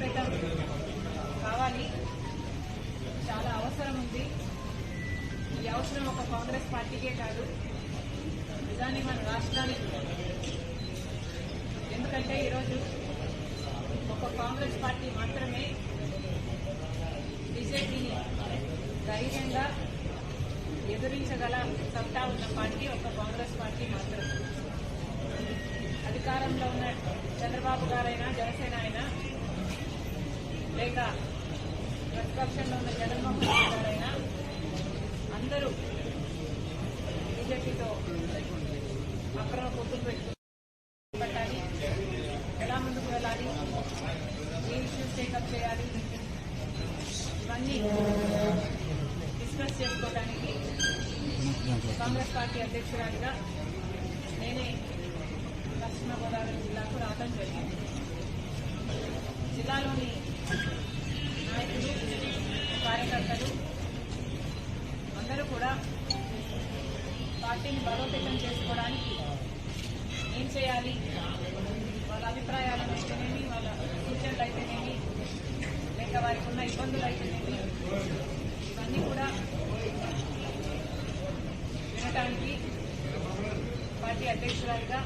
Hospital కావాలి. చాలా అవసరం ఉంది. ఈ అవసరం ఒక కాంగ్రెస్ పార్టీకే కాదు. నిజాన్ని మన రాష్ట్రానికి ఎందుకంటే ఈరోజు ఒక కాంగ్రెస్ పార్టీ మాత్రమే బీజేపీని ధైర్యంగా ఎదురించగల సత్తా ఉన్న పార్టీ ఒక కాంగ్రెస్ పార్టీ మాత్రమే. అధికారంలో ఉన్న చంద్రబాబు గారైనా జనసేన అయినా లేక ప్రతిపక్షంలో ఉన్న జగన్మోహన్ రెడ్డి గారైనా అందరూ బీజేపీతో అక్రమ పొత్తులు పెట్టు పెట్టాలి. ఎలా ముందుకు వెళ్ళాలి? ఏ ఇష్యూస్ టేకప్ చేయాలి? ఇవన్నీ డిస్కస్ చేసుకోవడానికి కాంగ్రెస్ పార్టీ అధ్యక్షురాలిగా నేనే పశ్చిమ గోదావరి జిల్లాకు రావడం జరిగింది. జిల్లాలోని నాయకులు కార్యకర్తలు అందరూ కూడా పార్టీని బలోపేతం చేసుకోవడానికి ఏం చేయాలి? వాళ్ళ అభిప్రాయాలను అయితేనేమి వాళ్ళ సూచనలు అయితేనేమి లేక వారికి ఉన్న ఇబ్బందులు అయితేనేమి ఇవన్నీ కూడా వినటానికి పార్టీ అధ్యక్షురాలిగా